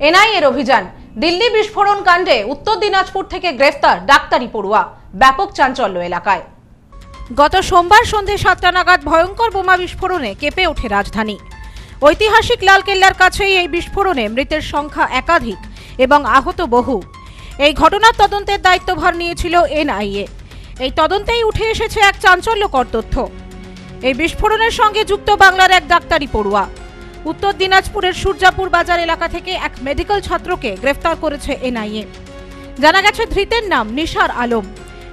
এনআইএর অভিযান। দিল্লি বিস্ফোরণ কাণ্ডে উত্তর দিনাজপুর থেকে গ্রেফতার ডাক্তারি পড়ুয়া। ব্যাপক চাঞ্চল্য এলাকায়। গত সোমবার সন্ধে সাতটা নাগাদ ভয়ঙ্কর বোমা বিস্ফোরণে কেঁপে ওঠে রাজধানী। ঐতিহাসিক লালকেল্লার কাছেই এই বিস্ফোরণে মৃতের সংখ্যা একাধিক এবং আহত বহু। এই ঘটনার তদন্তের দায়িত্বভার নিয়েছিল এনআইএ। এই তদন্তেই উঠে এসেছে এক চাঞ্চল্যকর তথ্য। এই বিস্ফোরণের সঙ্গে যুক্ত বাংলার এক ডাক্তারি পড়ুয়া। উত্তর দিনাজপুরের সূর্যাপুর বাজার এলাকা থেকে এক মেডিকেল ছাত্রকে গ্রেফতার করেছে এনআইএ। জানা গেছে ধৃতের নাম নিশার আলম।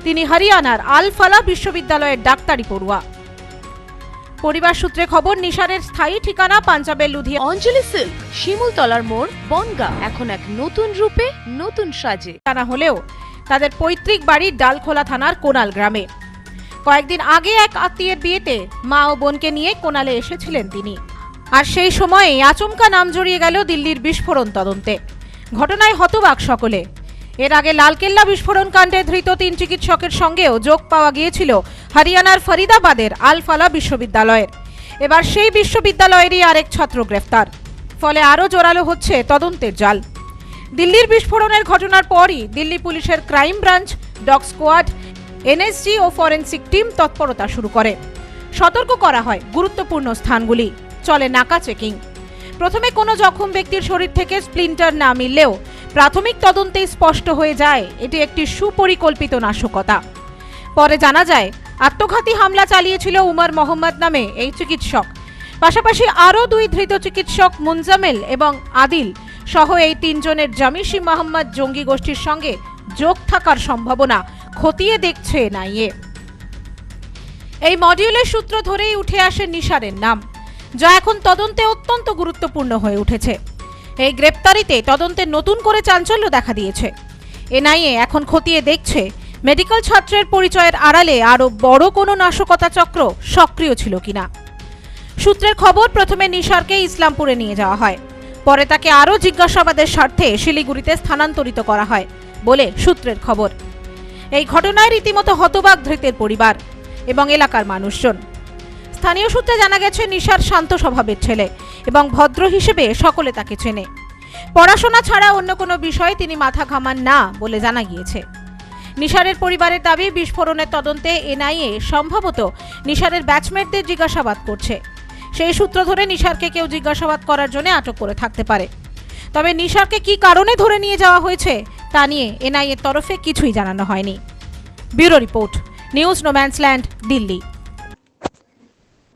তিনি হরিয়ানার আলফালা বিশ্ববিদ্যালয়ের ডাক্তারি পড়ুয়া। পরিবার সূত্রে খবর নিশারের স্থায়ী ঠিকানা পাঞ্জাবের লুধিয়ানা অঞ্জলি সিল্ক শিমুলতলার মোড় বনগা। এখন এক নতুন রূপে নতুন সাজে। জানা হলেও তাদের পৈতৃক বাড়ি ডালখোলা থানার কোনাল গ্রামে। কয়েকদিন আগে এক আত্মীয়ের বিয়েতে মা ও বোনকে নিয়ে কোনালে এসেছিলেন তিনি। আর সেই সময়ে আচমকা নাম জড়িয়ে গেল দিল্লির বিস্ফোরণ তদন্তে। ঘটনায় হতবাক সকলে। এর আগে লালকেল্লা বিস্ফোরণ কাণ্ডে ধৃত তিন চিকিৎসকের সঙ্গেও যোগ পাওয়া গিয়েছিল হরিয়ানার ফরিদাবাদের আলফালা বিশ্ববিদ্যালয়ের। এবার সেই বিশ্ববিদ্যালয়েরই আরেক ছাত্র গ্রেফতার। ফলে আরও জোরালো হচ্ছে তদন্তের জাল। দিল্লির বিস্ফোরণের ঘটনার পরই দিল্লি পুলিশের crime branch, dog squad, NSG ও ফরেনসিক টিম তৎপরতা শুরু করে। সতর্ক করা হয় গুরুত্বপূর্ণ স্থানগুলি। চলে নাকা চেকিং। প্রথমে কোনো জখম ব্যক্তির শরীর থেকে স্প্লিন্টার না মিললেও প্রাথমিক তদন্তেই স্পষ্ট হয়ে যায়, এটি একটি সুপরিকল্পিত নাশকতা। পরে জানা যায়, আত্মঘাতী হামলা চালিয়েছিল উমর মোহাম্মদ নামে এই চিকিৎসক। পাশাপাশি আরও দুই ধৃত চিকিৎসক মুনজামেল এবং আদিল সহ এই তিনজনের জামিশি মোহাম্মদ জঙ্গি গোষ্ঠীর সঙ্গে যোগ থাকার সম্ভাবনা খতিয়ে দেখছে এনআইএ। এই মডিউলের সূত্র ধরেই উঠে আসে নিশারের নাম। যা এখন তদন্তে অত্যন্ত গুরুত্বপূর্ণ হয়ে উঠেছে। এই গ্রেপ্তারিতে তদন্তে নতুন করে চাঞ্চল্য দেখা দিয়েছে। এনআইএ এখন খতিয়ে দেখছে, মেডিকেল ছাত্রের পরিচয়ের আড়ালে আরও বড় কোনো নাশকতা চক্র সক্রিয় ছিল কিনা। সূত্রের খবর, প্রথমে নিশারকে ইসলামপুরে নিয়ে যাওয়া হয়। পরে তাকে আরও জিজ্ঞাসাবাদের স্বার্থে শিলিগুড়িতে স্থানান্তরিত করা হয় বলে সূত্রের খবর। এই ঘটনায় রীতিমতো হতবাক ধৃতের পরিবার এবং এলাকার মানুষজন। স্থানীয় সূত্রে জানা গেছে, নিশার শান্ত স্বভাবের ছেলে এবং ভদ্র হিসেবে সকলে তাকে চেনে। পড়াশোনা ছাড়া অন্য কোনো বিষয়ে তিনি মাথা ঘামান না বলে জানা গিয়েছে। নিশারের পরিবারের দাবি, বিস্ফোরণের তদন্তে এনআইএ সম্ভবত নিশারের ব্যাচমেটদের জিজ্ঞাসাবাদ করছে। সেই সূত্র ধরে নিশারকে কেউ জিজ্ঞাসাবাদ করার জন্য আটক করে থাকতে পারে। তবে নিশারকে কি কারণে ধরে নিয়ে যাওয়া হয়েছে, তা নিয়ে এনআইএর তরফে কিছুই জানানো হয়নি। Bureau report, news no man's land, Delhi.